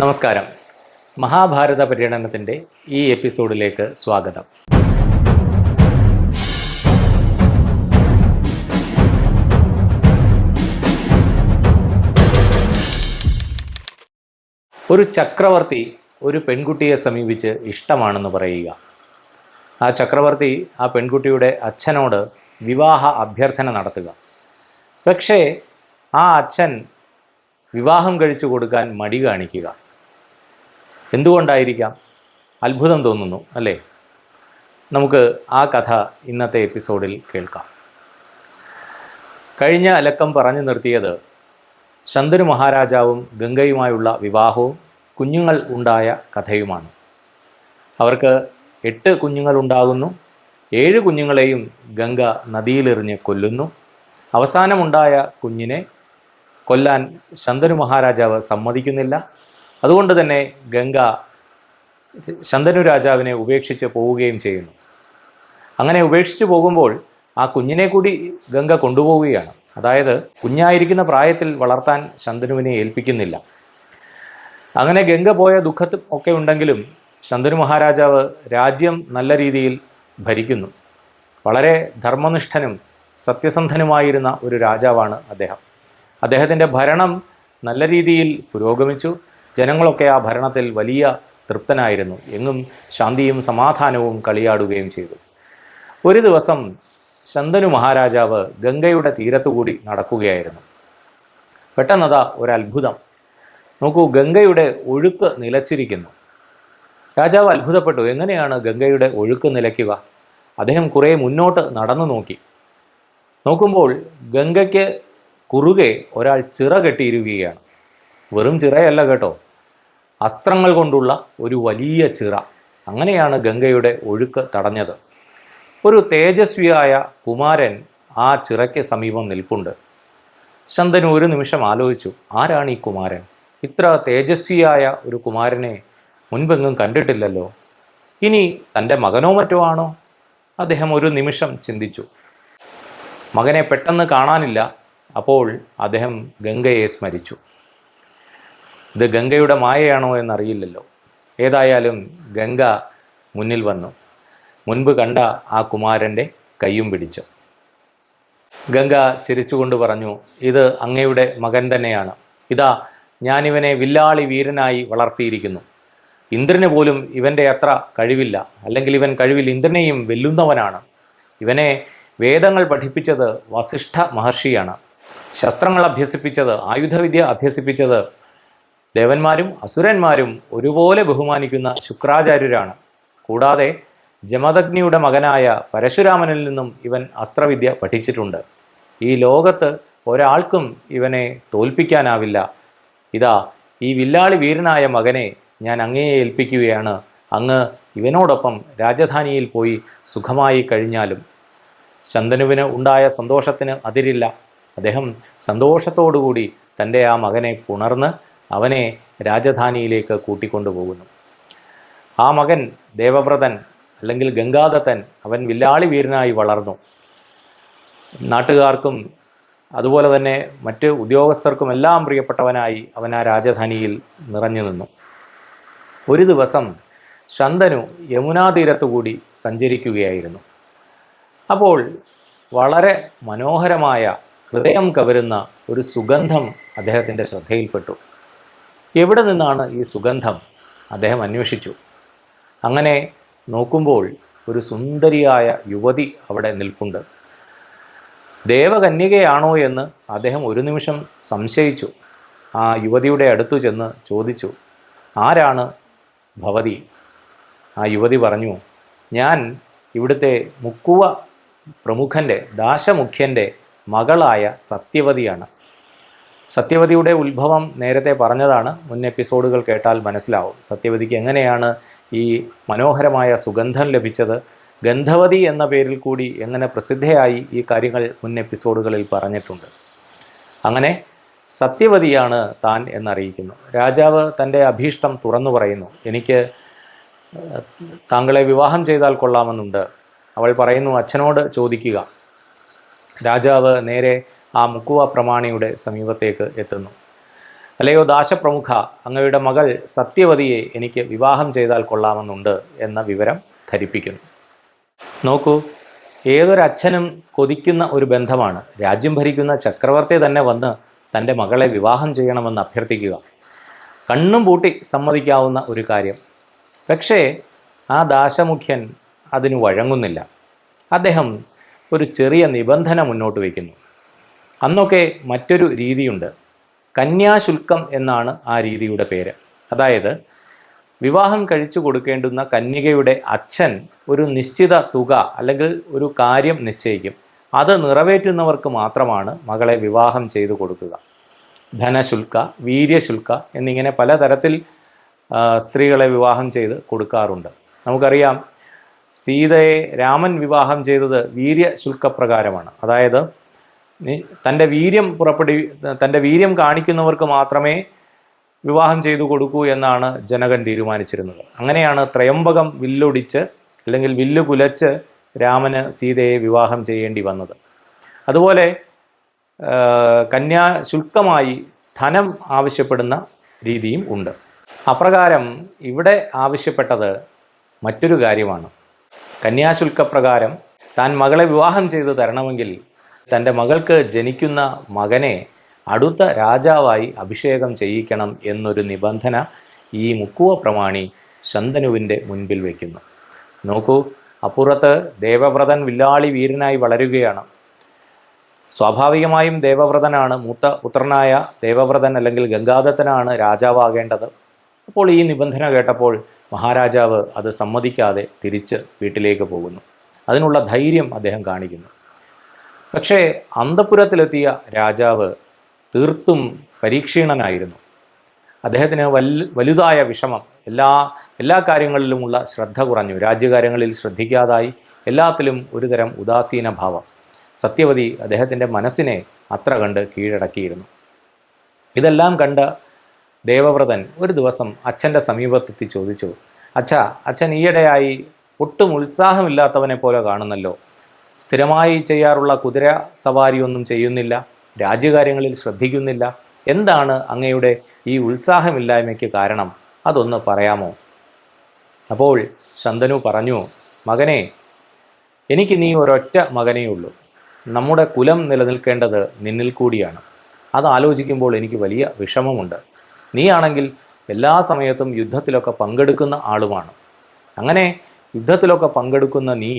നമസ്കാരം. മഹാഭാരത പര്യടനത്തിന്റെ ഈ എപ്പിസോഡിലേക്ക് സ്വാഗതം. ഒരു ചക്രവർത്തി ഒരു പെൺകുട്ടിയെ സമീപിച്ച് ഇഷ്ടമാണെന്ന് പറയുക. ആ ചക്രവർത്തി ആ പെൺകുട്ടിയുടെ അച്ഛനോട് വിവാഹ അഭ്യർത്ഥന നടത്തുക. പക്ഷേ ആ അച്ഛൻ വിവാഹം കഴിച്ചു കൊടുക്കാൻ മടി കാണിക്കുക. എന്തുകൊണ്ടായിരിക്കാം? അത്ഭുതം തോന്നുന്നു അല്ലേ? നമുക്ക് ആ കഥ ഇന്നത്തെ എപ്പിസോഡിൽ കേൾക്കാം. കഴിഞ്ഞ അലക്കം പറഞ്ഞു നിർത്തിയത് ശന്തനു മഹാരാജാവും ഗംഗയുമായുള്ള വിവാഹവും കുഞ്ഞുങ്ങൾ ഉണ്ടായ കഥയുമാണ്. അവർക്ക് എട്ട് കുഞ്ഞുങ്ങൾ ഉണ്ടാകുന്നു. ഏഴ് കുഞ്ഞുങ്ങളെയും ഗംഗ നദിയിലെറിഞ്ഞ് കൊല്ലുന്നു. അവസാനമുണ്ടായ കുഞ്ഞിനെ കൊല്ലാൻ ശന്തനു മഹാരാജാവ് സമ്മതിക്കുന്നില്ല. അതുകൊണ്ട് തന്നെ ഗംഗ ശന്തനു രാജാവിനെ ഉപേക്ഷിച്ച് പോവുകയും ചെയ്യുന്നു. അങ്ങനെ ഉപേക്ഷിച്ച് പോകുമ്പോൾ ആ കുഞ്ഞിനെ കൂടി ഗംഗ കൊണ്ടുപോവുകയാണ്. അതായത് കുഞ്ഞായിരിക്കുന്ന പ്രായത്തിൽ വളർത്താൻ ശന്തനുവിനെ ഏൽപ്പിക്കുന്നില്ല. അങ്ങനെ ഗംഗ പോയ ദുഃഖത്തും ഒക്കെ ഉണ്ടെങ്കിലും ശന്തനു മഹാരാജാവ് രാജ്യം നല്ല രീതിയിൽ ഭരിക്കുന്നു. വളരെ ധർമ്മനിഷ്ഠനും സത്യസന്ധനുമായിരുന്ന ഒരു രാജാവാണ് അദ്ദേഹം. അദ്ദേഹത്തിന്റെ ഭരണം നല്ല രീതിയിൽ പുരോഗമിച്ചു. ജനങ്ങളൊക്കെ ആ ഭരണത്തിൽ വലിയ തൃപ്തനായിരുന്നു. എങ്ങും ശാന്തിയും സമാധാനവും കളിയാടുകയും ചെയ്തു. ഒരു ദിവസം ശന്തനു മഹാരാജാവ് ഗംഗയുടെ തീരത്തുകൂടി നടക്കുകയായിരുന്നു. പെട്ടെന്നതാ ഒരത്ഭുതം. നോക്കൂ ഗംഗയുടെ ഒഴുക്ക് നിലച്ചിരിക്കുന്നു. രാജാവ് അത്ഭുതപ്പെട്ടു. എങ്ങനെയാണ് ഗംഗയുടെ ഒഴുക്ക് നിലയ്ക്കുക? അദ്ദേഹം കുറേ മുന്നോട്ട് നടന്നു നോക്കി. നോക്കുമ്പോൾ ഗംഗയ്ക്ക് കുറുകെ ഒരാൾ ചിറ കെട്ടിയിരിക്കുകയാണ്. വെറും ചിറയല്ല കേട്ടോ. അസ്ത്രങ്ങൾ കൊണ്ടുള്ള ഒരു വലിയ ചിറ. അങ്ങനെയാണ് ഗംഗയുടെ ഒഴുക്ക് തടഞ്ഞത്. ഒരു തേജസ്വിയായ കുമാരൻ ആ ചിറയ്ക്ക് സമീപം നിൽപ്പുണ്ട്. ശന്തനു ഒരു നിമിഷം ആലോചിച്ചു ആരാണ് ഈ കുമാരൻ? ഇത്ര തേജസ്വിയായ ഒരു കുമാരനെ മുൻപെങ്ങും കണ്ടിട്ടില്ലല്ലോ. ഇനി തന്റെ മകനോ മറ്റോ ആണോ? അദ്ദേഹം ഒരു നിമിഷം ചിന്തിച്ചു. മകനെ പെട്ടെന്ന് കാണാനില്ല. അപ്പോൾ അദ്ദേഹം ഗംഗയെ സ്മരിച്ചു. ഇത് ഗംഗയുടെ മായയാണോ എന്നറിയില്ലല്ലോ. ഏതായാലും ഗംഗ മുന്നിൽ വന്നു. മുൻപ് കണ്ട ആ കുമാരന്റെ കയ്യും പിടിച്ചു. ഗംഗ ചിരിച്ചുകൊണ്ട് പറഞ്ഞു ഇത് അങ്ങയുടെ മകൻ തന്നെയാണ്. ഇതാ ഞാനിവനെ വില്ലാളി വീരനായി വളർത്തിയിരിക്കുന്നു. ഇന്ദ്രന് പോലും ഇവന്റെ അത്ര കഴിവില്ല. അല്ലെങ്കിൽ ഇവൻ കഴിവിൽ ഇന്ദ്രനെയും വെല്ലുന്നവനാണ്. ഇവനെ വേദങ്ങൾ പഠിപ്പിച്ചത് വസിഷ്ഠ മഹർഷിയാണ്. ശസ്ത്രങ്ങൾ അഭ്യസിപ്പിച്ചത് ആയുധവിദ്യ അഭ്യസിപ്പിച്ചത് ദേവന്മാരും അസുരന്മാരും ഒരുപോലെ ബഹുമാനിക്കുന്ന ശുക്രാചാര്യരാണ്. കൂടാതെ ജമദഗ്നിയുടെ മകനായ പരശുരാമനിൽ നിന്നും ഇവൻ അസ്ത്രവിദ്യ പഠിച്ചിട്ടുണ്ട്. ഈ ലോകത്ത് ഒരാൾക്കും ഇവനെ തോൽപ്പിക്കാനാവില്ല. ഇതാ ഈ വില്ലാളി വീരനായ മകനെ ഞാൻ അങ്ങേയെ ഏൽപ്പിക്കുകയാണ്. അങ്ങ് ഇവനോടൊപ്പം രാജധാനിയിൽ പോയി സുഖമായി കഴിഞ്ഞാലും. ശന്തനുവിന് ഉണ്ടായ സന്തോഷത്തിന് അതിരില്ല. അദ്ദേഹം സന്തോഷത്തോടുകൂടി തന്റെ ആ മകനെ പുണർന്ന് അവനെ രാജധാനിയിലേക്ക് കൂട്ടിക്കൊണ്ടുപോകുന്നു. ആ മകൻ ദേവവ്രതൻ അല്ലെങ്കിൽ ഗംഗാദത്തൻ അവൻ വില്ലാളി വീരനായി വളർന്നു. നാട്ടുകാർക്കും അതുപോലെ തന്നെ മറ്റ് ഉദ്യോഗസ്ഥർക്കും എല്ലാം പ്രിയപ്പെട്ടവനായി അവൻ ആ രാജധാനിയിൽ നിറഞ്ഞു നിന്നു. ഒരു ദിവസം ശന്തനു യമുനാ തീരത്തുകൂടി സഞ്ചരിക്കുകയായിരുന്നു. അപ്പോൾ വളരെ മനോഹരമായ ഹൃദയം കവരുന്ന ഒരു സുഗന്ധം അദ്ദേഹത്തിന്റെ ശ്രദ്ധയിൽപ്പെട്ടു. എവിടെ നിന്നാണ് ഈ സുഗന്ധം? അദ്ദേഹം അന്വേഷിച്ചു. അങ്ങനെ നോക്കുമ്പോൾ ഒരു സുന്ദരിയായ യുവതി അവിടെ നിൽപ്പുണ്ട്. ദേവകന്യകയാണോ എന്ന് അദ്ദേഹം ഒരു നിമിഷം സംശയിച്ചു. ആ യുവതിയുടെ അടുത്തു ചെന്ന് ചോദിച്ചു ആരാണ് ഭവതി? ആ യുവതി പറഞ്ഞു ഞാൻ ഇവിടുത്തെ മുക്കുവ പ്രമുഖന്റെ ദാശമുഖ്യന്റെ മകളായ സത്യവതിയാണ്. സത്യവതിയുടെ ഉത്ഭവം നേരത്തെ പറഞ്ഞതാണ്. മുൻ എപ്പിസോഡുകൾ കേട്ടാൽ മനസ്സിലാവും. സത്യവതിക്ക് എങ്ങനെയാണ് ഈ മനോഹരമായ സുഗന്ധം ലഭിച്ചത്? ഗന്ധവതി എന്ന പേരിൽ കൂടി എങ്ങനെ പ്രസിദ്ധയായി? ഈ കാര്യങ്ങൾ മുൻ എപ്പിസോഡുകളിൽ പറഞ്ഞിട്ടുണ്ട്. അങ്ങനെ സത്യവതിയാണ് താൻ എന്നറിയിക്കുന്നു. രാജാവ് തന്റെ അഭീഷ്ടം തുറന്നു പറയുന്നു. എനിക്ക് താങ്കളെ വിവാഹം ചെയ്താൽ കൊള്ളാമെന്നുണ്ട്. അവൾ പറയുന്നു അച്ഛനോട് ചോദിക്കുക. രാജാവ് നേരെ ആ മുക്കുവ പ്രമാണിയുടെ സമീപത്തേക്ക് എത്തുന്നു. അല്ലയോ ദാശപ്രമുഖ അങ്ങയുടെ മകൾ സത്യവതിയെ എനിക്ക് വിവാഹം ചെയ്താൽ കൊള്ളാമെന്നുണ്ട് എന്ന വിവരം ധരിപ്പിക്കുന്നു. നോക്കൂ ഏതൊരച്ഛനും കൊതിക്കുന്ന ഒരു ബന്ധമാണ്. രാജ്യം ഭരിക്കുന്ന ചക്രവർത്തി തന്നെ വന്ന് തന്റെ മകളെ വിവാഹം ചെയ്യണമെന്ന് അഭ്യർത്ഥിക്കുക. കണ്ണും പൂട്ടി സമ്മതിക്കാവുന്ന ഒരു കാര്യം. പക്ഷേ ആ ദാശമുഖ്യൻ അതിന് വഴങ്ങുന്നില്ല. അദ്ദേഹം ഒരു ചെറിയ നിബന്ധന മുന്നോട്ട് വയ്ക്കുന്നു. അന്നൊക്കെ മറ്റൊരു രീതിയുണ്ട്. കന്യാശുൽക്കം എന്നാണ് ആ രീതിയുടെ പേര്. അതായത് വിവാഹം കഴിച്ചു കൊടുക്കേണ്ടുന്ന കന്യകയുടെ അച്ഛൻ ഒരു നിശ്ചിത തുക അല്ലെങ്കിൽ ഒരു കാര്യം നിശ്ചയിക്കും. അത് നിറവേറ്റുന്നവർക്ക് മാത്രമാണ് മകളെ വിവാഹം ചെയ്തു കൊടുക്കുക. ധനശുൽക്ക വീര്യശുൽക്ക എന്നിങ്ങനെ പലതരത്തിൽ സ്ത്രീകളെ വിവാഹം ചെയ്ത് കൊടുക്കാറുണ്ട്. നമുക്കറിയാം സീതയെ രാമൻ വിവാഹം ചെയ്തത് വീര്യശുൽക്കപ്രകാരമാണ് അതായത് തന്റെ വീര്യം പുറപ്പെടുവി തന്റെ വീര്യം കാണിക്കുന്നവർക്ക് മാത്രമേ വിവാഹം ചെയ്തു കൊടുക്കൂ എന്നാണ് ജനകൻ തീരുമാനിച്ചിരുന്നത്. അങ്ങനെയാണ് ത്രയംബകം വില്ലൊടിച്ച് അല്ലെങ്കിൽ വില്ലു കുലച്ച് രാമന് സീതയെ വിവാഹം ചെയ്യേണ്ടി വന്നത്. അതുപോലെ കന്യാശുൽക്കമായി ധനം ആവശ്യപ്പെടുന്ന രീതിയും ഉണ്ട്. അപ്രകാരം ഇവിടെ ആവശ്യപ്പെട്ടത് മറ്റൊരു കാര്യമാണ്. കന്യാശുൽക്കപ്രകാരം താൻ മകളെ വിവാഹം ചെയ്ത് തരണമെങ്കിൽ തന്റെ മകൾക്ക് ജനിക്കുന്ന മകനെ അടുത്ത രാജാവായി അഭിഷേകം ചെയ്യിക്കണം എന്നൊരു നിബന്ധന ഈ മുക്കുവ പ്രമാണി ശന്തനുവിന്റെ മുൻപിൽ വയ്ക്കുന്നു. നോക്കൂ അപ്പുറത്ത് ദേവവ്രതൻ വില്ലാളി വീരനായി വളരുകയാണ്. സ്വാഭാവികമായും ദേവവ്രതനാണ് മൂത്ത പുത്രനായ ദേവവ്രതൻ അല്ലെങ്കിൽ ഗംഗാദത്തനാണ് രാജാവാകേണ്ടത്. അപ്പോൾ ഈ നിബന്ധന കേട്ടപ്പോൾ മഹാരാജാവ് അത് സമ്മതിക്കാതെ തിരിച്ച് വീട്ടിലേക്ക് പോകുന്നു. അതിനുള്ള ധൈര്യം അദ്ദേഹം കാണിക്കുന്നു. പക്ഷേ അന്തപുരത്തിലെത്തിയ രാജാവ് തീർത്തും പരീക്ഷീണനായിരുന്നു. അദ്ദേഹത്തിന് വലുതായ വിഷമം എല്ലാ എല്ലാ കാര്യങ്ങളിലുമുള്ള ശ്രദ്ധ കുറഞ്ഞു. രാജ്യകാര്യങ്ങളിൽ ശ്രദ്ധിക്കാതായി. എല്ലാത്തിലും ഒരുതരം ഉദാസീന ഭാവം. സത്യവതി അദ്ദേഹത്തിന്റെ മനസ്സിനെ അത്ര കണ്ട് കീഴടക്കിയിരുന്നു. ഇതെല്ലാം കണ്ട ദേവവ്രതൻ ഒരു ദിവസം അച്ഛന്റെ സമീപത്തെത്തി ചോദിച്ചു അച്ഛ അച്ഛൻ ഈയിടെയായി ഒട്ടും ഉത്സാഹമില്ലാത്തവനെ പോലെ കാണുന്നല്ലോ. സ്ഥിരമായി ചെയ്യാറുള്ള കുതിര സവാരിയൊന്നും ചെയ്യുന്നില്ല രാജ്യകാര്യങ്ങളിൽ ശ്രദ്ധിക്കുന്നില്ല. എന്താണ് അങ്ങയുടെ ഈ ഉത്സാഹമില്ലായ്മയ്ക്ക് കാരണം? അതൊന്ന് പറയാമോ? അപ്പോൾ ശന്തനു പറഞ്ഞു മകനെ എനിക്ക് നീ ഒരൊറ്റ ഉള്ളൂ. നമ്മുടെ കുലം നിലനിൽക്കേണ്ടത് നിന്നിൽ കൂടിയാണ്. അത് ആലോചിക്കുമ്പോൾ എനിക്ക് വലിയ വിഷമമുണ്ട്. നീയാണെങ്കിൽ എല്ലാ സമയത്തും യുദ്ധത്തിലൊക്കെ പങ്കെടുക്കുന്ന ആളുമാണ്. അങ്ങനെ യുദ്ധത്തിലൊക്കെ പങ്കെടുക്കുന്ന നീ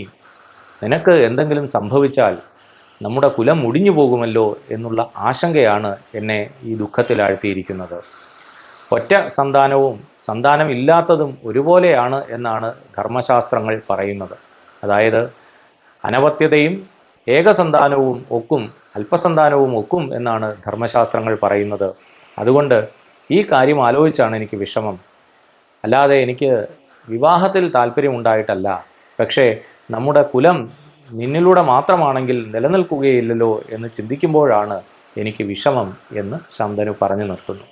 നിനക്ക് എന്തെങ്കിലും സംഭവിച്ചാൽ നമ്മുടെ കുലം മുടിഞ്ഞു പോകുമല്ലോ എന്നുള്ള ആശങ്കയാണ് എന്നെ ഈ ദുഃഖത്തിലാഴ്ത്തിയിരിക്കുന്നത്. ഒറ്റ സന്താനവും സന്താനമില്ലാത്തതും ഒരുപോലെയാണ് എന്നാണ് ധർമ്മശാസ്ത്രങ്ങൾ പറയുന്നത്. അതായത് അനവത്യതയും ഏകസന്താനവും ഒക്കും അല്പസന്താനവും ഒക്കും എന്നാണ് ധർമ്മശാസ്ത്രങ്ങൾ പറയുന്നത്. അതുകൊണ്ട് ഈ കാര്യം ആലോചിച്ചാണ് എനിക്ക് വിഷമം. അല്ലാതെ എനിക്ക് വിവാഹത്തിൽ താല്പര്യമുണ്ടായിട്ടല്ല. പക്ഷേ നമ്മുടെ കുലം നിന്നിലൂടെ മാത്രമാണെങ്കിൽ നിലനിൽക്കുകയില്ലല്ലോ എന്ന് ചിന്തിക്കുമ്പോഴാണ് എനിക്ക് വിഷമം എന്ന് ശാന്തനു പറഞ്ഞു നിർത്തുന്നു.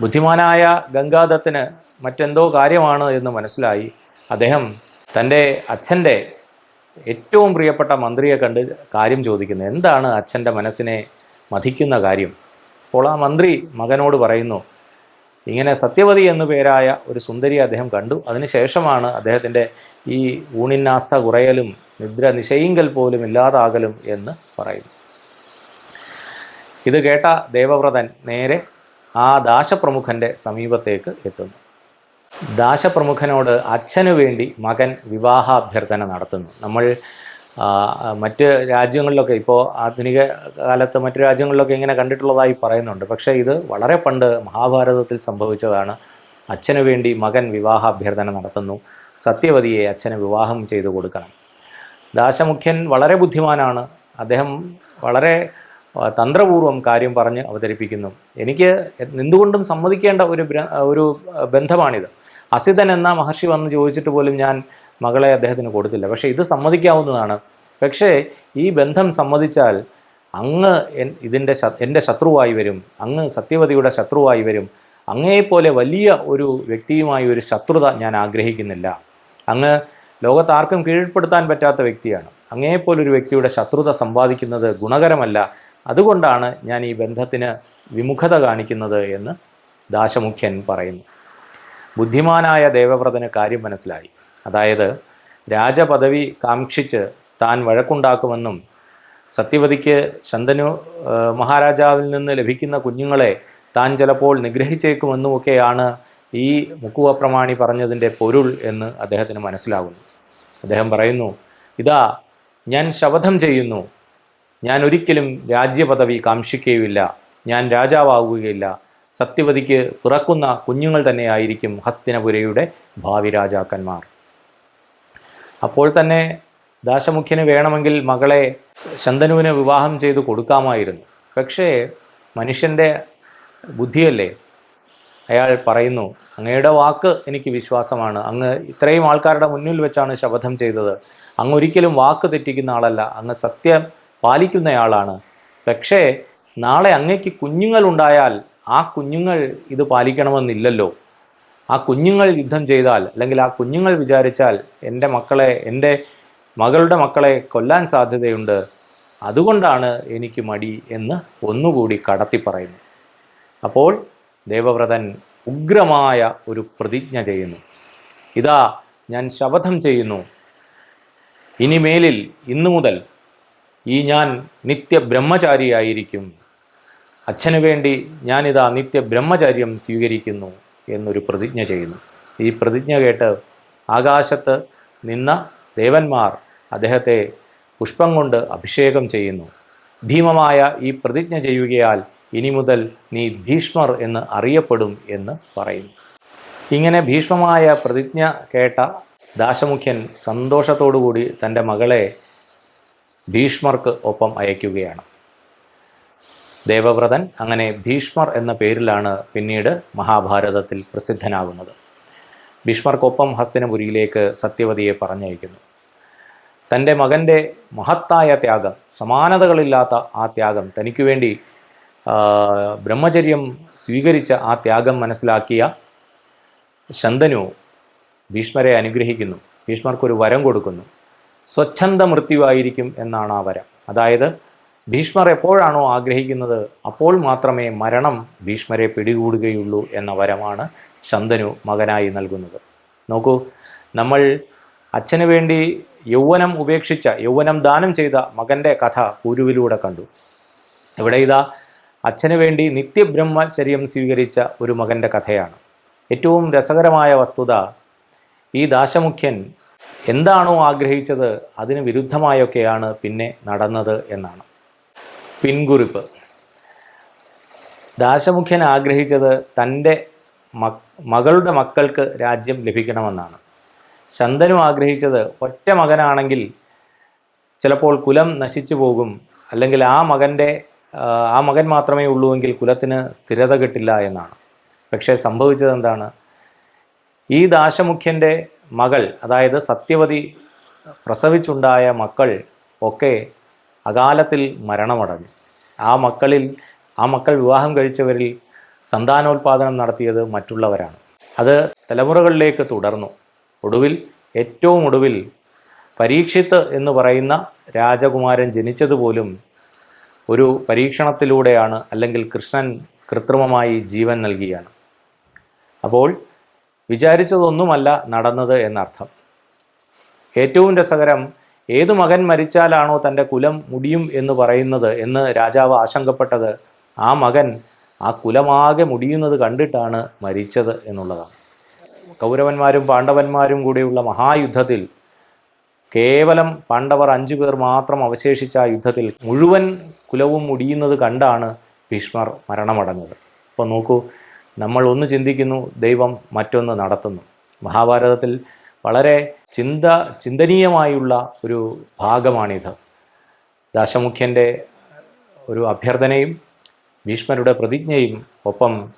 ബുദ്ധിമാനായ ഗംഗാദത്തിന് മറ്റെന്തോ കാര്യമാണ് എന്ന് മനസ്സിലായി. അദ്ദേഹം തന്റെ അച്ഛന്റെ ഏറ്റവും പ്രിയപ്പെട്ട മന്ത്രിയെ കണ്ട് കാര്യം ചോദിക്കുന്നു. എന്താണ് അച്ഛന്റെ മനസ്സിനെ മതിക്കുന്ന കാര്യം? അപ്പോൾ ആ മന്ത്രി മകനോട് പറയുന്നു ഇങ്ങനെ സത്യവതി എന്നു പേരായ ഒരു സുന്ദരിയെ അദ്ദേഹം കണ്ടു. അതിനുശേഷമാണ് അദ്ദേഹത്തിന്റെ ഈ ഊണിനാസ്ഥ കുറയലും നിദ്ര നിശയിങ്കൽ പോലും ഇല്ലാതാകലും എന്ന് പറയുന്നു. ഇത് കേട്ട ദേവവ്രതൻ നേരെ ആ ദാശപ്രമുഖന്റെ സമീപത്തേക്ക് എത്തുന്നു. ദാശപ്രമുഖനോട് അച്ഛനു വേണ്ടി മകൻ വിവാഹാഭ്യർത്ഥന നടത്തുന്നു. നമ്മൾ മറ്റ് രാജ്യങ്ങളിലൊക്കെ ഇപ്പോൾ ആധുനിക കാലത്ത് മറ്റു രാജ്യങ്ങളിലൊക്കെ ഇങ്ങനെ കണ്ടിട്ടുള്ളതായി പറയുന്നുണ്ട്. പക്ഷേ ഇത് വളരെ പണ്ട് മഹാഭാരതത്തിൽ സംഭവിച്ചതാണ്. അച്ഛനു വേണ്ടി മകൻ വിവാഹാഭ്യർത്ഥന നടത്തുന്നു. സത്യവതിയെ അച്ഛന് വിവാഹം ചെയ്തു കൊടുക്കണം. ദാശമുഖ്യൻ വളരെ ബുദ്ധിമാനാണ്. അദ്ദേഹം വളരെ തന്ത്രപൂർവം കാര്യം പറഞ്ഞ് അവതരിപ്പിക്കുന്നു. എനിക്ക് എന്തുകൊണ്ടും സമ്മതിക്കേണ്ട ഒരു ഒരു ബന്ധമാണിത്. അസിതൻ എന്ന മഹർഷി വന്ന് ചോദിച്ചിട്ട് പോലും ഞാൻ മകളെ അദ്ദേഹത്തിന് കൊടുത്തില്ല. പക്ഷേ ഇത് സമ്മതിക്കാവുന്നതാണ്. പക്ഷേ ഈ ബന്ധം സമ്മതിച്ചാൽ അങ്ങ് ഇതിന്റെ എന്റെ ശത്രുവായി വരും. അങ്ങ് സത്യവതിയുടെ ശത്രുവായി വരും. അങ്ങേപ്പോലെ വലിയ ഒരു വ്യക്തിയുമായി ഒരു ശത്രുത ഞാൻ ആഗ്രഹിക്കുന്നില്ല. അങ്ങ് ലോകത്താർക്കും കീഴ്പ്പെടുത്താൻ പറ്റാത്ത വ്യക്തിയാണ്. അങ്ങേപ്പോലൊരു വ്യക്തിയുടെ ശത്രുത സമ്പാദിക്കുന്നത് ഗുണകരമല്ല. അതുകൊണ്ടാണ് ഞാൻ ഈ ബന്ധത്തിന് വിമുഖത കാണിക്കുന്നത് എന്ന് ദാശമുഖ്യൻ പറയുന്നു. ബുദ്ധിമാനായ ദേവവ്രതന് കാര്യം മനസ്സിലായി. അതായത് രാജപദവി കാംക്ഷിച്ച് താൻ വഴക്കുണ്ടാക്കുമെന്നും സത്യവതിക്ക് ശന്തനു മഹാരാജാവിൽ നിന്ന് ലഭിക്കുന്ന കുഞ്ഞുങ്ങളെ താൻ ചിലപ്പോൾ നിഗ്രഹിച്ചേക്കുമെന്നുമൊക്കെയാണ് ഈ മുക്കുവ പ്രമാണി പറഞ്ഞതിന്റെ പൊരുൾ എന്ന് അദ്ദേഹത്തിന് മനസ്സിലാകുന്നു. അദ്ദേഹം പറയുന്നു ഇതാ ഞാൻ ശപഥം ചെയ്യുന്നു. ഞാൻ ഒരിക്കലും രാജ്യപദവി കാക്ഷിക്കുകയില്ല. ഞാൻ രാജാവാകുകയില്ല. സത്യവതിക്ക് പിറക്കുന്ന കുഞ്ഞുങ്ങൾ തന്നെയായിരിക്കും ഹസ്തിനപുരയുടെ ഭാവി രാജാക്കന്മാർ. അപ്പോൾ തന്നെ ദാശമുഖ്യന് വേണമെങ്കിൽ മകളെ ശന്തനുവിന് വിവാഹം ചെയ്ത് കൊടുക്കാമായിരുന്നു. പക്ഷേ മനുഷ്യന്റെ ബുദ്ധിയല്ലേ? അയാൾ പറയുന്നു അങ്ങയുടെ വാക്ക് എനിക്ക് വിശ്വാസമാണ്. അങ്ങ് ഇത്രയും ആൾക്കാരുടെ മുന്നിൽ വെച്ചാണ് ശപഥം ചെയ്തത്. അങ്ങ് ഒരിക്കലും വാക്ക് തെറ്റിക്കുന്ന ആളല്ല. അങ്ങ് സത്യം പാലിക്കുന്നയാളാണ്. പക്ഷേ നാളെ അങ്ങയ്ക്ക് കുഞ്ഞുങ്ങളുണ്ടായാൽ ആ കുഞ്ഞുങ്ങൾ ഇത് പാലിക്കണമെന്നില്ലല്ലോ. ആ കുഞ്ഞുങ്ങൾ യുദ്ധം ചെയ്താൽ അല്ലെങ്കിൽ ആ കുഞ്ഞുങ്ങൾ വിചാരിച്ചാൽ എന്റെ മക്കളെ എന്റെ മകളുടെ മക്കളെ കൊല്ലാൻ സാധ്യതയുണ്ട്. അതുകൊണ്ടാണ് എനിക്ക് മടി എന്ന് ഒന്നുകൂടി കടത്തി പറയുന്നു അപ്പോൾ ദേവവ്രതൻ ഉഗ്രമായ ഒരു പ്രതിജ്ഞ ചെയ്യുന്നു. ഇതാ ഞാൻ ശപഥം ചെയ്യുന്നു. ഇനിമേലിൽ ഇന്നു മുതൽ ഈ ഞാൻ നിത്യ ബ്രഹ്മചാരിയായിരിക്കും അച്ഛന് വേണ്ടി ഞാനിതാ നിത്യ ബ്രഹ്മചാര്യം സ്വീകരിക്കുന്നു എന്നൊരു പ്രതിജ്ഞ ചെയ്യുന്നു. ഈ പ്രതിജ്ഞ കേട്ട് ആകാശത്ത് നിന്ന ദേവന്മാർ അദ്ദേഹത്തെ പുഷ്പം കൊണ്ട് അഭിഷേകം ചെയ്യുന്നു. ഭീമമായ ഈ പ്രതിജ്ഞ ചെയ്യുകയാൽ ഇനി മുതൽ നീ ഭീഷ്മർ എന്ന് അറിയപ്പെടും എന്ന് പറയും ഇങ്ങനെ ഭീഷ്മമായ പ്രതിജ്ഞ കേട്ട ദാശമുഖ്യൻ സന്തോഷത്തോടുകൂടി തന്റെ മകളെ ഭീഷ്മർക്ക് ഒപ്പം അയക്കുകയാണ്. ദേവവ്രതൻ അങ്ങനെ ഭീഷ്മർ എന്ന പേരിലാണ് പിന്നീട് മഹാഭാരതത്തിൽ പ്രസിദ്ധനാകുന്നത്. ഭീഷ്മർക്കൊപ്പം ഹസ്തിനപുരിയിലേക്ക് സത്യവതിയെ പറഞ്ഞയക്കുന്നു. തന്റെ മകന്റെ മഹത്തായ ത്യാഗം സമാനതകളില്ലാത്ത ആ ത്യാഗം തനിക്കു വേണ്ടി ബ്രഹ്മചര്യം സ്വീകരിച്ച ആ ത്യാഗം മനസ്സിലാക്കിയ ശന്തനു ഭീഷ്മരെ അനുഗ്രഹിക്കുന്നു. ഭീഷ്മർക്കൊരു വരം കൊടുക്കുന്നു. സ്വച്ഛന്ത മൃത്യുവായിരിക്കും എന്നാണ് ആ വരം. അതായത് ഭീഷ്മർ എപ്പോഴാണോ ആഗ്രഹിക്കുന്നത് അപ്പോൾ മാത്രമേ മരണം ഭീഷ്മരെ പിടികൂടുകയുള്ളൂ എന്ന വരമാണ് ശന്തനു മകനായി നൽകുന്നത്. നോക്കൂ നമ്മൾ അച്ഛന് വേണ്ടി യൗവനം ഉപേക്ഷിച്ച യൗവനം ദാനം ചെയ്ത മകന്റെ കഥ കുരുവിലൂടെ കണ്ടു. ഇവിടെ ഇതാ? അച്ഛന് വേണ്ടി നിത്യബ്രഹ്മചര്യം സ്വീകരിച്ച ഒരു മകന്റെ കഥയാണ്. ഏറ്റവും രസകരമായ വസ്തുത ഈ ദാശമുഖ്യൻ എന്താണോ ആഗ്രഹിച്ചത് അതിന് വിരുദ്ധമായൊക്കെയാണ് പിന്നെ നടന്നത് എന്നാണ്. പിൻകുറിപ്പ്. ദാശമുഖ്യൻ ആഗ്രഹിച്ചത് തന്റെ മക് മകളുടെ മക്കൾക്ക് രാജ്യം ലഭിക്കണമെന്നാണ്. ശന്തനു ആഗ്രഹിച്ചത് ഒറ്റ മകനാണെങ്കിൽ ചിലപ്പോൾ കുലം നശിച്ചു പോകും അല്ലെങ്കിൽ ആ മകന്റെ ആ, മകൻ മാത്രമേ ഉള്ളൂവെങ്കിൽ കുലത്തിന് സ്ഥിരത കിട്ടില്ല എന്നാണ്. പക്ഷേ സംഭവിച്ചത് എന്താണ് ഈ ദാശമുഖ്യന്റെ മകൾ അതായത് സത്യവതി പ്രസവിച്ചുണ്ടായ മക്കൾ ഒക്കെ അകാലത്തിൽ മരണമടഞ്ഞു. ആ മക്കളിൽ ആ മക്കൾ വിവാഹം കഴിച്ചവരിൽ സന്താനോൽപാദനം നടത്തിയത് മറ്റുള്ളവരാണ്. അത് തലമുറകളിലേക്ക് തുടർന്നു. ഒടുവിൽ ഏറ്റവും ഒടുവിൽ പരീക്ഷിത്ത് എന്ന് പറയുന്ന രാജകുമാരൻ ജനിച്ചതുപോലും ഒരു പരീക്ഷണത്തിലൂടെയാണ് അല്ലെങ്കിൽ കൃഷ്ണൻ കൃത്രിമമായി ജീവൻ നൽകിയാണ്. അപ്പോൾ വിചാരിച്ചതൊന്നുമല്ല നടന്നത് എന്നർത്ഥം. ഏറ്റവും രസകരം ഏതു മകൻ മരിച്ചാലാണോ തന്റെ കുലം മുടിയും എന്ന് പറയുന്നത് എന്ന് രാജാവ് ആശങ്കപ്പെട്ടത് ആ മകൻ ആ കുലമാകെ മുടിയുന്നത് കണ്ടിട്ടാണ് മരിച്ചത് എന്നുള്ളതാണ്. കൗരവന്മാരും പാണ്ഡവന്മാരും കൂടിയുള്ള മഹായുദ്ധത്തിൽ കേവലം പാണ്ഡവർ അഞ്ചു പേർ മാത്രം അവശേഷിച്ച ആ യുദ്ധത്തിൽ മുഴുവൻ കുലവും മുടിയുന്നത് കണ്ടാണ് ഭീഷ്മർ മരണമടഞ്ഞത്. അപ്പോൾ നോക്കൂ നമ്മൾ ഒന്ന് ചിന്തിക്കുന്നു ദൈവം മറ്റൊന്ന് നടത്തുന്നു. മഹാഭാരതത്തിൽ വളരെ ചിന്ത ചിന്തനീയമായുള്ള ഒരു ഭാഗമാണിത്. ദാശമുഖ്യന്റെ ഒരു അഭ്യർത്ഥനയും ഭീഷ്മരുടെ പ്രതിജ്ഞയും ഒപ്പം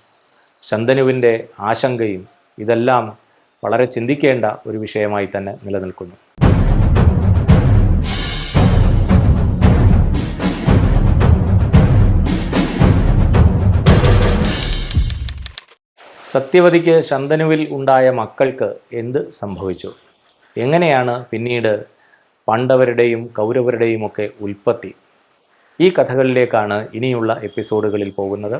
ശന്തനുവിന്റെ ആശങ്കയും ഇതെല്ലാം വളരെ ചിന്തിക്കേണ്ട ഒരു വിഷയമായി തന്നെ നിലനിൽക്കുന്നു. സത്യവതിക്ക് ശന്തനുവിൽ ഉണ്ടായ മക്കൾക്ക് എന്ത് സംഭവിച്ചു? എങ്ങനെയാണ് പിന്നീട് പാണ്ഡവരുടെയും കൗരവരുടെയും ഒക്കെ ഉൽപ്പത്തി? ഈ കഥകളിലേക്കാണ് ഇനിയുള്ള എപ്പിസോഡുകളിൽ പോകുന്നത്.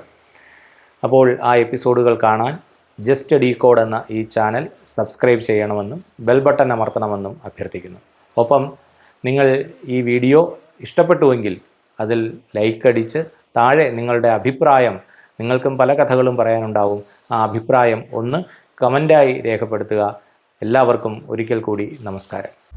അപ്പോൾ ആ എപ്പിസോഡുകൾ കാണാൻ ജസ്റ്റ് ഡീ കോഡ് എന്ന ഈ ചാനൽ സബ്സ്ക്രൈബ് ചെയ്യണമെന്നും ബെൽ ബട്ടൺ അമർത്തണമെന്നും അഭ്യർത്ഥിക്കുന്നു. ഒപ്പം നിങ്ങൾ ഈ വീഡിയോ ഇഷ്ടപ്പെട്ടുവെങ്കിൽ അതിൽ ലൈക്ക് അടിച്ച് താഴെ നിങ്ങളുടെ അഭിപ്രായം നിങ്ങൾക്കും പല കഥകളും പറയാനുണ്ടാവും. ആ അഭിപ്രായം ഒന്ന് കമന്റായി രേഖപ്പെടുത്തുക. എല്ലാവർക്കും ഒരിക്കൽ കൂടി നമസ്കാരം.